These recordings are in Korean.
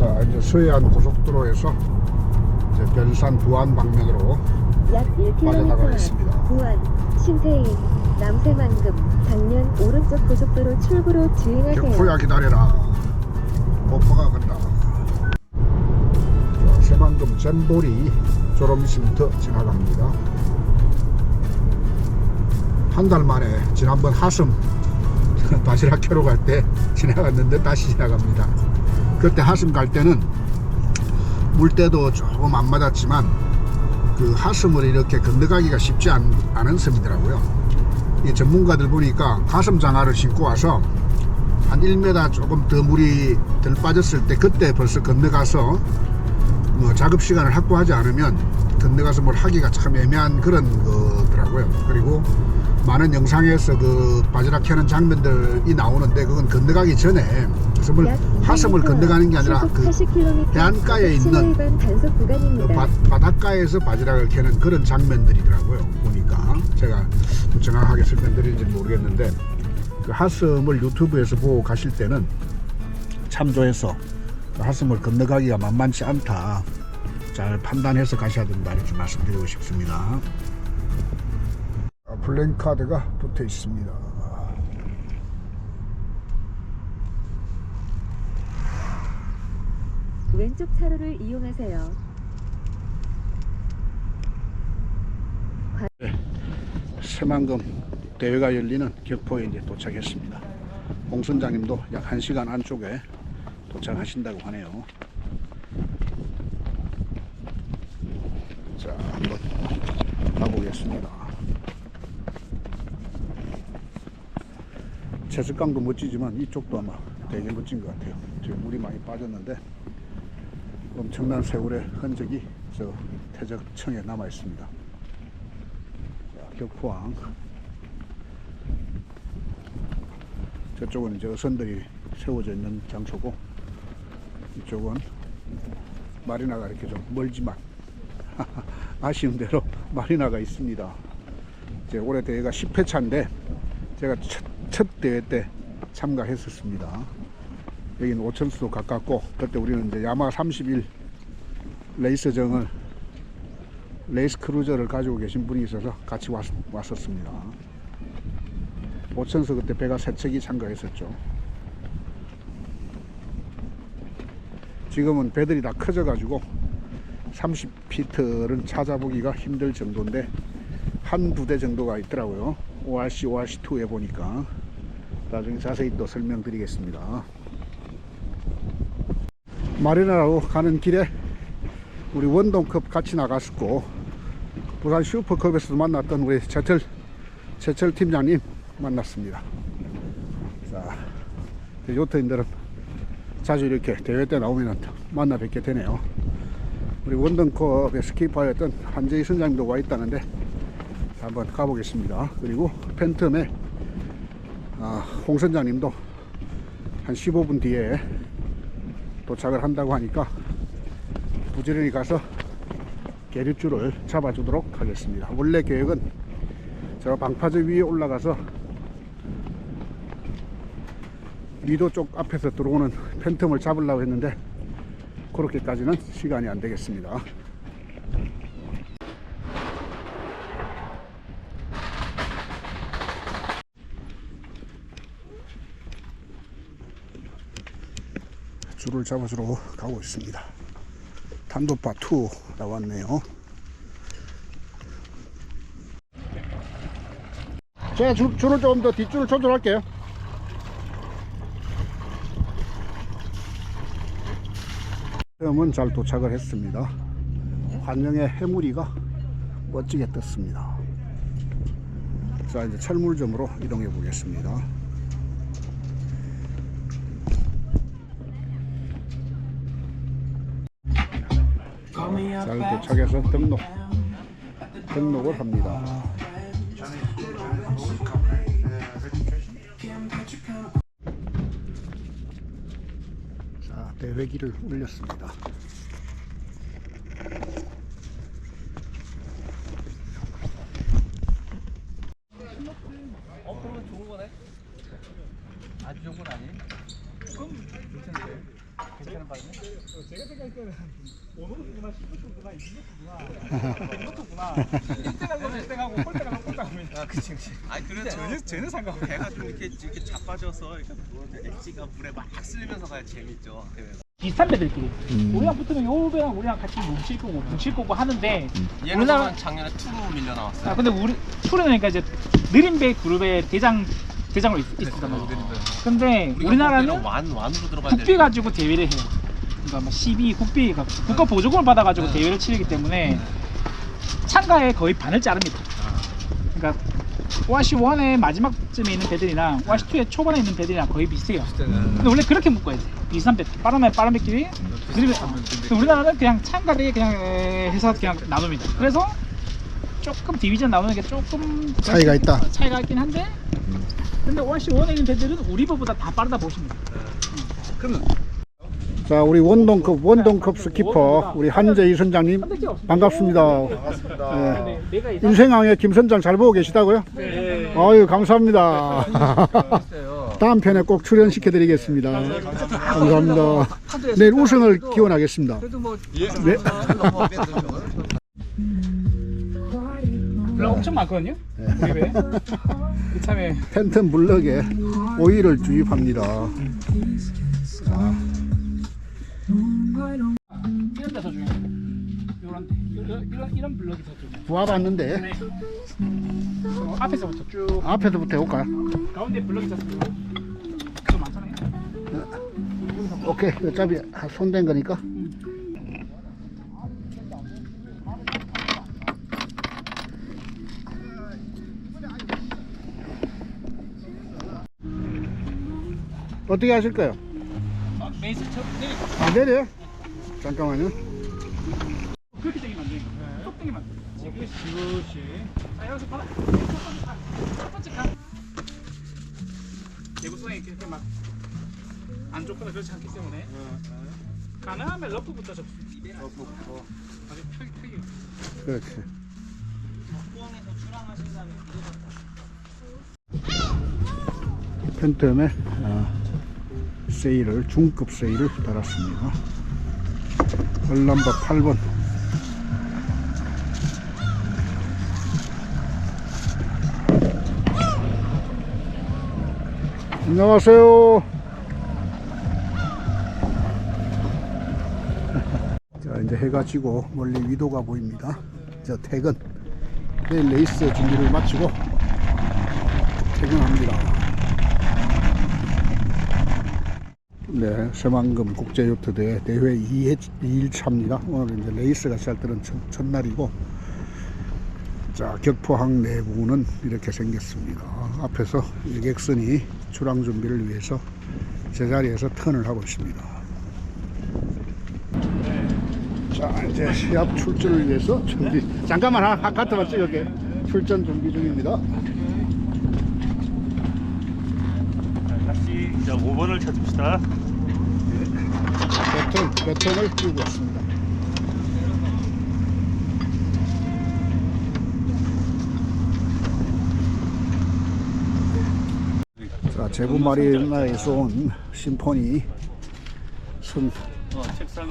자 이제 서해안 고속도로에서 이제 별산 부안 방면으로 약 1km 빠져나가고 앞 있습니다. 부안, 신태인, 남세만금, 당면 오른쪽 고속도로 출구로 주행하세요. 경포야 기다려라 오빠가 간다 자, 새만금 잼보리 졸업미스부터 지나갑니다 한 달 만에 지난번 하슴 캐러 갈때 지나갔는데 다시 지나갑니다 그때 하슴 갈 때는 물때도 조금 안 맞았지만 그 하슴을 이렇게 건너가기가 쉽지 않, 않은 섬이더라고요 이 전문가들 보니까 가슴 장화를 신고 와서 한 1m 조금 더 물이 덜 빠졌을 때 그때 벌써 건너가서 뭐 작업 시간을 확보하지 않으면 건너가서 뭘 하기가 참 애매한 그런 거더라고요. 그리고 많은 영상에서 그 바지락 캐는 장면들이 나오는데 그건 건너가기 전에 섬을 하섬을 200m 건너가는 게 아니라 그 80km 해안가에 있는 그. 바, 바닷가에서 바지락을 캐는 그런 장면들이더라고요. 보니까 제가 정확하게 설명드리는지 모르겠는데 그 하섬을 유튜브에서 보고 가실 때는 참조해서 그 하섬을 건너가기가 만만치 않다. 잘 판단해서 가셔야 된다 이렇게 말씀드리고 싶습니다. 아, 플랜카드가 붙어 있습니다. 왼쪽 차로를 이용하세요. 새만금 대회가 열리는 격포에 이제 도착했습니다. 홍 선장님도 약 1시간 안쪽에 도착하신다고 하네요. 자, 한번 가보겠습니다. 채석강도 멋지지만 이쪽도 아마 되게 멋진 것 같아요. 지금 물이 많이 빠졌는데 엄청난 세월의 흔적이 저 태적청에 남아 있습니다. 자, 격포항 저쪽은 이제 어선들이 세워져 있는 장소고 이쪽은 마리나가 이렇게 좀 멀지만 아쉬운 대로 마리나가 있습니다. 이제 올해 대회가 10회차인데 제가 첫, 첫 대회 때 참가했었습니다. 여기는 오천수도 가깝고 그때 우리는 이제 야마 31 레이스정을 레이스 크루저를 가지고 계신 분이 있어서 같이 왔, 왔었습니다. 오천서 그때 배가 세 척이 참가했었죠. 지금은 배들이 다 커져 가지고 30피트는 찾아보기가 힘들 정도인데 한 부대 정도가 있더라고요. ORC, ORC2에 보니까 나중에 자세히 또 설명드리겠습니다. 마리나로 가는 길에 우리 원동컵 같이 나갔었고 부산 슈퍼컵에서도 만났던 우리 제철 제철 팀장님 만났습니다. 자, 요트인들은 자주 이렇게 대회 때 나오면 만나 뵙게 되네요. 우리 원동컵의 스키파였던 한재희 선장님도 와 있다는데 한번 가보겠습니다. 그리고 팬텀에 아, 홍 선장님도 한 15분 뒤에 도착을 한다고 하니까 부지런히 가서 계류줄을 잡아주도록 하겠습니다. 원래 계획은 저 방파제 위에 올라가서 리도 쪽 앞에서 들어오는 팬텀을 잡으려고 했는데 그렇게까지는 시간이 안 되겠습니다. 줄을 잡아주러 가고 있습니다. 단도파 2 나왔네요. 제가 줄, 줄을 좀더 뒷줄을 조절할게요. 헤엄은 잘 도착을 했습니다. 환영의 해무리가 멋지게 떴습니다. 자 이제 철물점으로 이동해 보겠습니다. 잘 도착해서 등록 등록을 합니다. 자 대회기를 올렸습니다. 어, 그러면 좋은 거네. 아주 좋은 건 아니에요? 그럼 괜찮은데. 괜찮은 제가 생각할 때는 오노트구나, 시프트구나, 이노트구나, 이노트구나. 1등하려면 1등하고 꼴등하면 꼴등하면. 아, 그치, 그치. 아니 그래도 전혀 전혀 상관없어. 배가 좀 이렇게 이렇게 자빠져서 이렇게 뭐 엣지가 물에 막 쓸리면서 가야 재밌죠. 비슷한 배들끼리. 음. 우리랑 붙으면 요 배랑 우리랑 같이 뭉칠 거고 뭉칠 거고 하는데 얘는 우리나라- 보면 작년에 투로 밀려 나왔어요. 아 근데 우리 투르니까 이제 느린 배 그룹의 대장 대장으로 있, 있었단 말이야. 근데 우리나라는 완 완으로 들어가야 국비 가지고 대회를 해요. 그러니까 뭐12 국비 가 국가 보조금을 받아가지고 네. 대회를 치르기 때문에 참가에 거의 반을 자릅니다. 그러니까 와시 1의 마지막쯤에 있는 배들이랑 와시 2의 초반에 있는 배들이랑 거의 비슷해요. 근데 원래 그렇게 묶어야 돼. 비슷한 배, 빠르면 빠른 배끼리. 느리면 근데 우리나라는 그냥 참가되게 그냥 에, 해서 그냥 나눕니다. 그래서 조금 디비전 나오는 게 조금 차이가 있다. 어, 차이가 있긴 한데. 근데 와시 1에 있는 배들은 우리 배보다 다 빠르다 보시면 돼요. 자, 우리 원동컵 원동컵 스키퍼 우리 한재희 선장님 반갑습니다. 예. 네, 이상 인생왕의 김 선장 잘 보고 계시다고요? 네. 아유 감사합니다. 다음 편에 꼭 출연시켜 드리겠습니다. 감사합니다. 내일 우승을 기원하겠습니다. 네. 블럭 엄청 많거든요. 우리 배. 이참에 팬텀 블럭에 오일을 주입합니다. 이런 데서 중요해. 이런 데. 이런 이런 이런 블럭이 더 중요해. 부와봤는데 네. 어, 앞에서부터 쭉 앞에서부터 해볼까요? 가운데 블럭이 있었어요. 그 많잖아요. 오케이 어차피 손댄 거니까 어떻게 하실까요? 아, 메이스 쳐 내리. 아 내려 잠깐만요 그렇게 당기면 안 돼. 쏙 당기면 안 돼. 지그시. 자 여기서 봐라. 첫 번째 칸. 첫 번째 칸. 내구성이 이렇게 막 안 좋거나 그렇지 않기 때문에 가능하면 러프부터 접수. 러프부터. 아주 펴기 펴기. 그렇지 팬텀에 아, 세일을 중급 세일을 달았습니다 얼람바 8번. 안녕하세요. 자 이제 해가 지고 멀리 위도가 보입니다. 저 퇴근. 내일 레이스 준비를 마치고 퇴근합니다 네 새만금 국제요트대 대회 2회, 2일차입니다. 오늘 이제 레이스가 시작되는 첫, 첫날이고 자 격포항 내부는 이렇게 생겼습니다. 앞에서 일객선이 출항 준비를 위해서 제자리에서 턴을 하고 있습니다. 자 이제 시합 출전을 위해서 준비 잠깐만 한, 한 카트만 찍을게 출전 준비 중입니다. 이제 5번을 찾읍시다. 배턴 배턴을 끼고 있습니다 자 제부 마리나에서 온 심포니 선 어,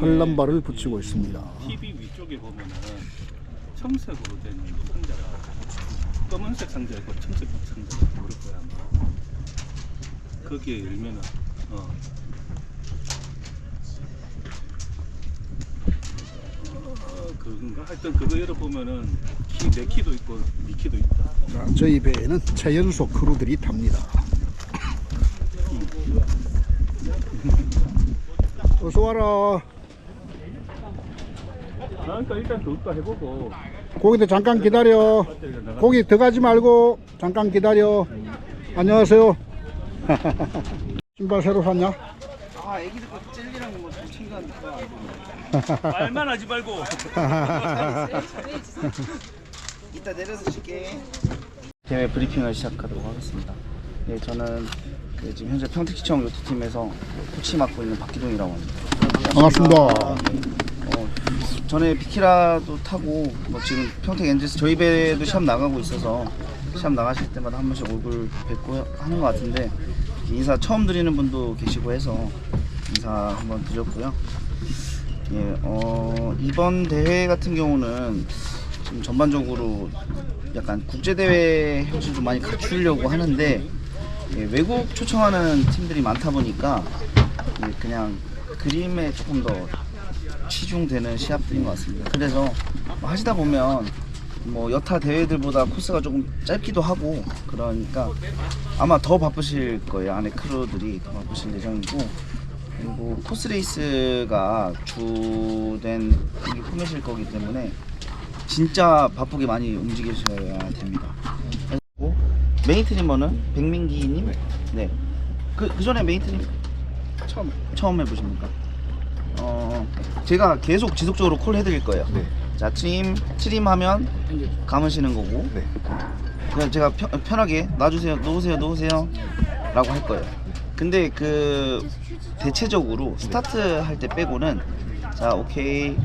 헐람바를 붙이고 있습니다 TV 위쪽에 보면은 청색으로 된 상자가 검은색 상자고 청색 상자가 그럴 거야 아마. 거기에 열면은 어. 그건가? 하여튼 그거 열어보면은 키, 내 키도 있고 니 키도 있다. 자, 저희 배에는 최연소 크루들이 탑니다 어서 와라 그러니까 일단 그것도 해보고 고기도 잠깐 기다려 배터리가 나가. 고기 들어가지 말고 잠깐 기다려 안녕하세요 신발 새로 샀냐? 아 애기들 거 젤리랑 뭐좀 챙겨왔는데 말만 하지 말고. 이따 내려서 줄게. 대회 브리핑을 시작하도록 하겠습니다. 네, 저는 그 지금 현재 평택시청 요트팀에서 코치 맡고 있는 박기동이라고 합니다. 반갑습니다 어, 전에 비키라도 타고 뭐 지금 평택 엔지스 저희 배도 시합 나가고 있어서 시합 나가실 때마다 한 번씩 얼굴 뵙고 하는 것 같은데 인사 처음 드리는 분도 계시고 해서 음, 인사 한번 드렸고요. 예, 어, 이번 대회 같은 경우는 지금 전반적으로 약간 국제 대회 형식도 많이 갖추려고 하는데 예, 외국 초청하는 팀들이 많다 보니까 예, 그냥 그림에 조금 더 치중되는 시합들인 것 같습니다. 그래서 뭐 하시다 보면 뭐 여타 대회들보다 코스가 조금 짧기도 하고 그러니까 아마 더 바쁘실 거예요. 안에 크루들이 더 바쁘실 예정이고 그리고 코스 레이스가 주된 이 포맷일 거기 때문에 진짜 바쁘게 많이 움직이셔야 됩니다. 그리고 메인 트리머는 백민기님. 네. 그, 그 전에 메인 트림 처음 처음 해보십니까? 어, 제가 계속 지속적으로 콜 해드릴 거예요. 네. 자, 트림, 트림하면 감으시는 거고. 네. 그냥 제가 편, 편하게 놔주세요, 놓으세요, 놓으세요. 라고 할 거예요. 근데 그, 대체적으로 스타트 할 때 빼고는 자, 오케이,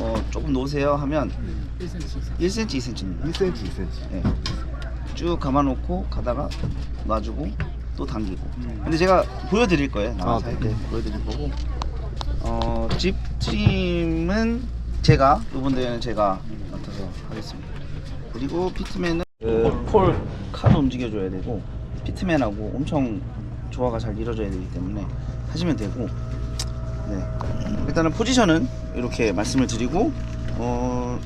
어, 조금 놓으세요 하면 1cm, 2cm입니다. 2cm 2cm 네. 쭉 감아놓고 가다가 놔주고 또 당기고. 근데 제가 보여드릴 거예요. 나와서 아, 할때 보여드릴 거고. 어, 집 트림은 제가 이번 대회는 제가 맡아서 하겠습니다. 그리고 피트맨은 그폴 카드 움직여줘야 되고 피트맨하고 엄청 조화가 잘 이루어져야 되기 때문에 하시면 되고. 네. 일단은 포지션은 이렇게 말씀을 드리고 어,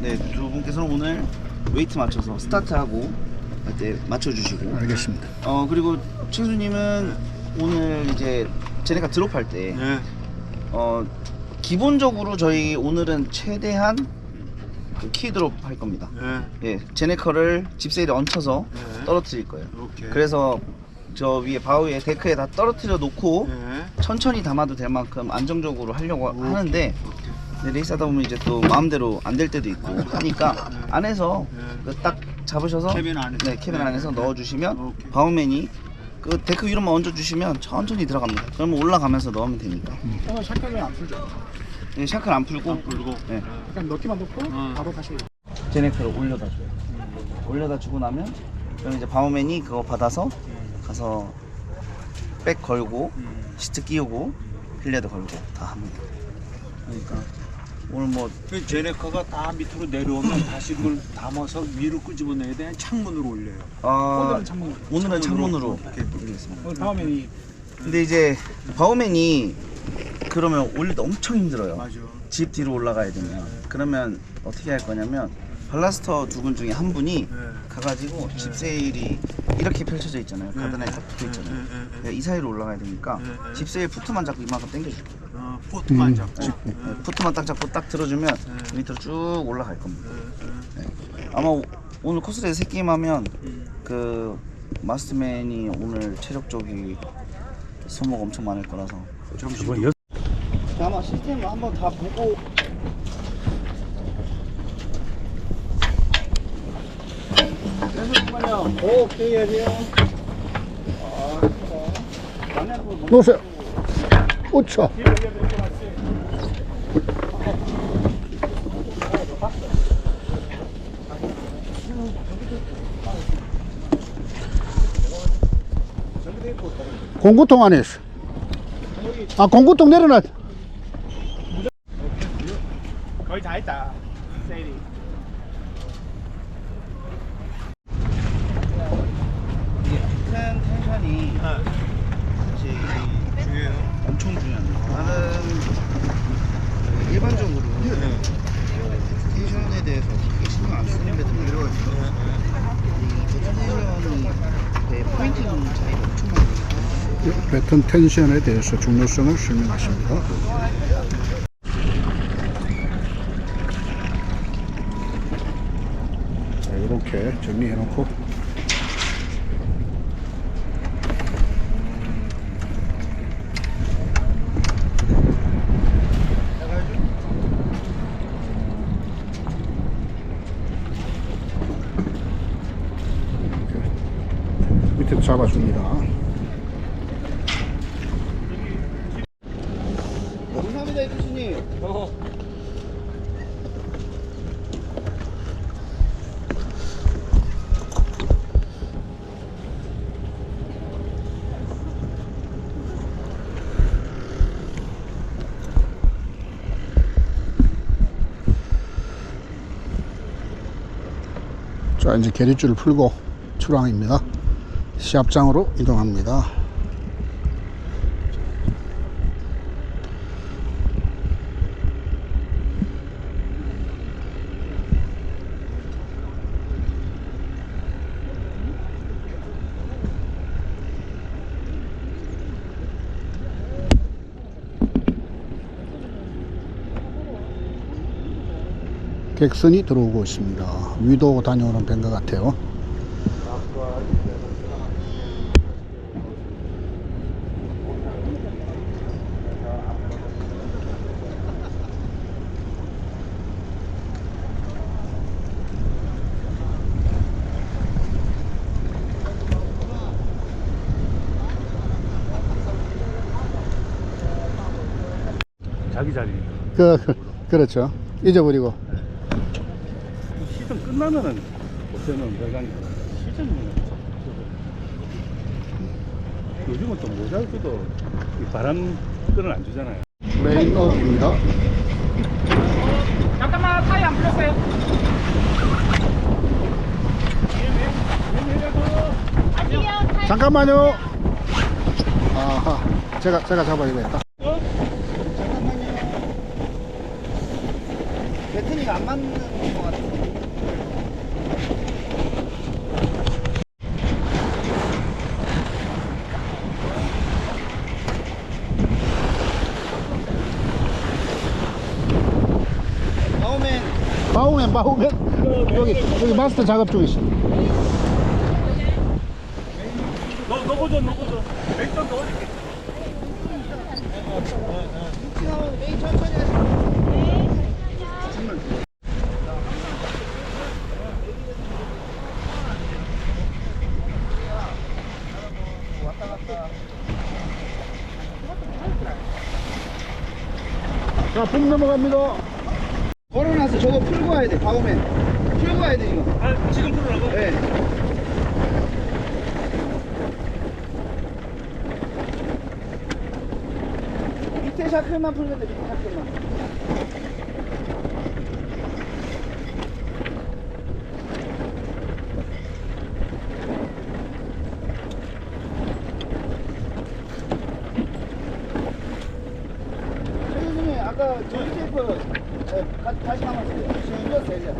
네, 두 분께서는 오늘 웨이트 맞춰서 스타트하고 할 때 맞춰주시고 알겠습니다 어 그리고 친수님은 오늘 이제 제네카 드롭할 때 네. 어, 기본적으로 저희 오늘은 최대한 그 키 드롭 할 겁니다. 네. 예, 제네커를 집세일에 얹혀서 네. 떨어뜨릴 거예요. 오케이. 그래서 저 위에 바위 에 데크에 다 떨어뜨려 놓고 네. 천천히 담아도 될 만큼 안정적으로 하려고 하는데 근데 레이스 하다 보면 이제 또 마음대로 안 될 때도 있고 하니까 안에서 그딱 잡으셔서 캐빈 안에서. 네 캐빈 안에서 네. 넣어주시면 오케이. 바우맨이 그 데크 위로만 얹어주시면 천천히 들어갑니다. 그러면 올라가면서 넣으면 되니까. 어, 샷각을 안 풀죠. 네, 샤크를 안 풀고 그리고 네. 그냥 넣기만 넣고 어. 바로 다시 제네크를 올려다 줘요. 올려다 주고 나면 그럼 이제 바우맨이 그거 받아서 가서 백 걸고 시트 끼우고 힐레드 걸고 다 합니다. 그러니까 오늘 뭐 그 제네커가 다 밑으로 내려오면 다시 그걸 담아서 위로 끄집어내야 돼 창문으로 올려요. 아, 오늘은 창문. 오늘은 창문으로. 창문으로 올리겠습니다. 오늘 다음에는 근데 이제 바우맨이 그러면 때 엄청 힘들어요. 맞아. 집 뒤로 올라가야 되면 그러면 어떻게 할 거냐면 발라스터 두 분 중에 한 분이 네. 가가지고 집 세일이 이렇게 펼쳐져 있잖아요. 가드나에 딱 붙어 있잖아요. 네, 네, 네. 그러니까 이 사이로 올라가야 되니까 네, 네. 집 세일 푸트만 잡고 이만큼 당겨줄게요. 어, 포트만 음. 잡고. 네, 푸트만 딱 잡고 딱 들어주면 밑으로 쭉 올라갈 겁니다. 네. 아마 오, 오늘 코스에서 세 게임 하면 그 마스터맨이 오늘 체력적이 소모가 엄청 많을 거라서 점심 아마 시스템 한번 다 보고 오케이 하세요. 놓으세요. 우차 공구통 안에 있어 아 공구통 내려놔 거의 다 했다. 세일이. 이게 큰 텐션이 사실 이 중요해요. 엄청 중요합니다. 다른 그 일반적으로 텐션에 대해서 크게 신경 안 쓰는 배트맨 이런 있어. 이 텐션이 네, 포인트 차이가 엄청 많아요. 배턴 텐션에 대해서 중요성을 설명하십니다 자, 이렇게 정리해 놓고 밑에 잡아줍니다 이수님. 자 이제 계리줄을 풀고 출항입니다. 시합장으로 이동합니다 객선이 들어오고 있습니다. 위도 다녀오는 밴것 같아요. 자기 자리니까. 그, 그 그렇죠. 잊어버리고 끝나면은 못하면 내가니까 시즌은 요즘은 또 모자이크도 이 바람 끈을 안 주잖아요. 레인업입니다 잠깐만 타이 안 풀렸어요. 잠깐만요 아하 제가 제가 잡아야겠다 배터리가 안 맞는 것 같아요. 다음엔 바우맨 여기 여기 마스터 작업 중이시 너, 너거죠, 너거죠. 맥전 넣어줄게. 지금 메인 천천히 하세요. 자북 넘어갑니다 걸어놔서 저거 풀고 와야 돼, 다음엔. 풀고 와야 돼, 이거. 아, 지금 풀으라고? 네. 밑에 샤클만 풀면 돼, 밑에 샤클만. 아까 저 테이프 네, 가- 다시 남았어요. 지금 이거 되죠?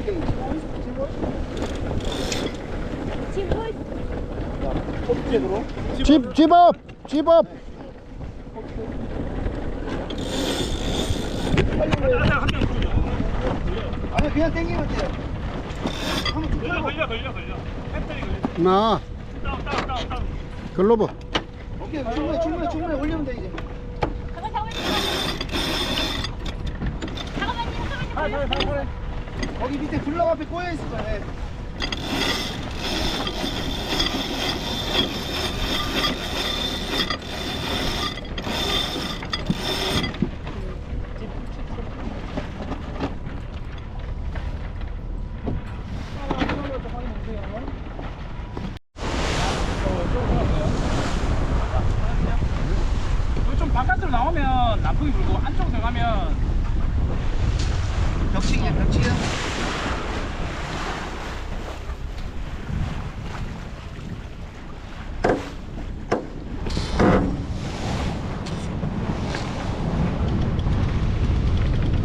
오케이. 친구? 자, 톱제도로. 집 집업 집업 아니 그냥 땡기면 쭉 걸려. 걸려, 걸려, 걸려. 걸려. 나 다운, 다운, 다운, 다운. 글로브 오케이 충분해 충분해 충분해 올리면 돼 이제. 거기 밑에 글럽 앞에 꼬여 있을 거야. 예. 이거 좀 바깥으로 나오면 남풍이 불고 안쪽으로 들어가면 벽치기야 벽치기야.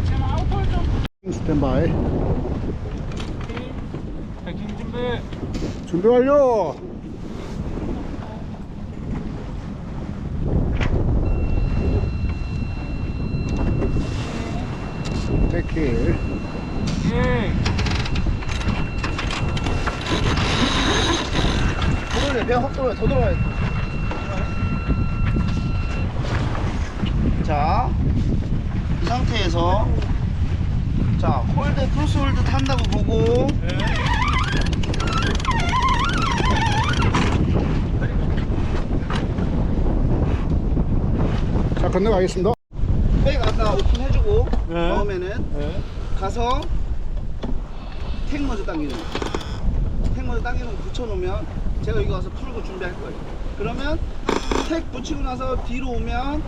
지금 아웃홀 좀 스탠바이 백킹 준비. 준비 완료 데킬 예. 더 돌려 배가 확 돌려 더 돌아야 돼. 자, 이 상태에서 자 홀드 크로스 홀드 탄다고 보고 자 건너가겠습니다 백 아까 오픈해주고 다음에는 가서 택 먼저 당기는 거. 택 먼저 당기는 거 붙여놓으면 제가 여기 와서 풀고 준비할 거예요. 그러면 택 붙이고 나서 뒤로 오면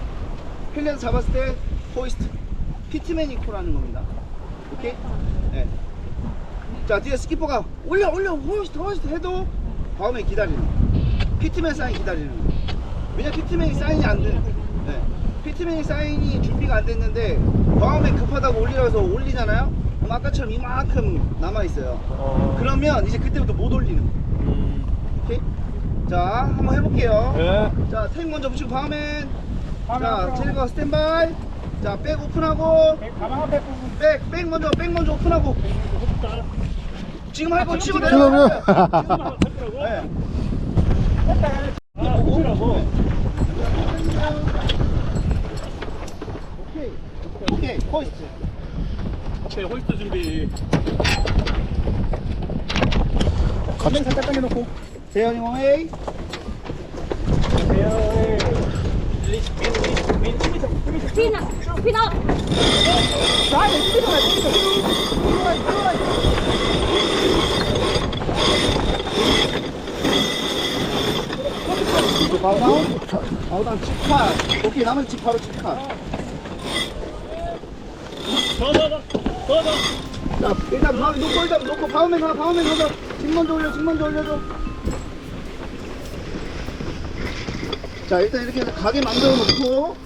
헬리에서 잡았을 때 호이스트 피트맨 이코라는 겁니다. 오케이? 네. 자 뒤에 스키퍼가 올려 올려 호스트 호스트 해도 다음에 기다리는 거. 피트맨 사인 기다리는 거. 왜냐 피트맨이 사인이 안 돼. 네. 피트맨이 사인이 준비가 안 됐는데 다음에 급하다고 올리라고 해서 올리잖아요. 그럼 아까처럼 이만큼 남아 있어요. 그러면 이제 그때부터 못 올리는 거. 오케이? 자 한번 해볼게요. 자탱 먼저 붙이고 바우맨. 자 제리거 스탠바이. 자 백 오픈하고. 가방 앞에 백, 백 먼저, 백 먼저 오픈하고. 지금 할 거 치고 지금요? 내려가요. 네. 오케이. 오케이. 오케이. 호이스트. 오케이 홀트 준비 가면 살짝 당겨놓고. 재현이 원웨이. 바로 다운. 바로 다운 직카. 오케이 나머지 직 바로 직카. 자 일단 바, 놓고 일단 놓고 바우맨 하나 바우맨 하나 직 먼저 올려 직 먼저 올려줘. 자 일단 이렇게 해서 가게 만들어 놓고